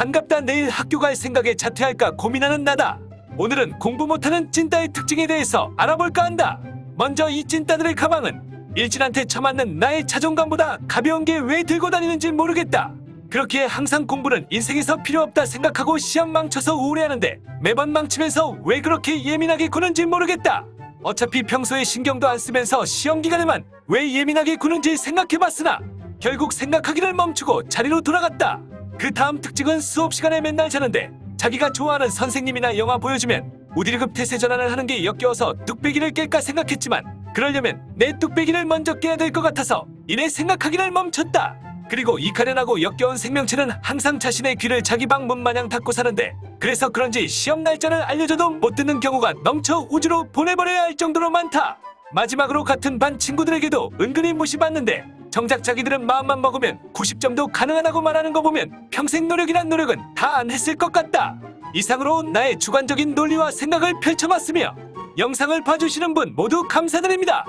반갑다 내일 학교 갈 생각에 자퇴할까 고민하는 나다. 오늘은 공부 못하는 찐따의 특징에 대해서 알아볼까 한다. 먼저 이 찐따들의 가방은 일진한테 처맞는 나의 자존감보다 가벼운 게 왜 들고 다니는지 모르겠다. 그렇기에 항상 공부는 인생에서 필요 없다 생각하고 시험 망쳐서 우울해하는데 매번 망치면서 왜 그렇게 예민하게 구는지 모르겠다. 어차피 평소에 신경도 안 쓰면서 시험 기간에만 왜 예민하게 구는지 생각해봤으나 결국 생각하기를 멈추고 자리로 돌아갔다. 그 다음 특징은 수업 시간에 맨날 자는데 자기가 좋아하는 선생님이나 영화 보여주면 우디르급 태세 전환을 하는 게 역겨워서 뚝배기를 깰까 생각했지만 그러려면 내 뚝배기를 먼저 깨야 될 것 같아서 이내 생각하기를 멈췄다. 그리고 이 가련하고 역겨운 생명체는 항상 자신의 귀를 자기 방 문 마냥 닫고 사는데 그래서 그런지 시험 날짜를 알려줘도 못 듣는 경우가 넘쳐 우주로 보내버려야 할 정도로 많다. 마지막으로 같은 반 친구들에게도 은근히 무시받는데 정작 자기들은 마음만 먹으면 90점도 가능하다고 말하는 거 보면 평생 노력이란 노력은 다 안 했을 것 같다. 이상으로 나의 주관적인 논리와 생각을 펼쳐봤으며 영상을 봐주시는 분 모두 감사드립니다.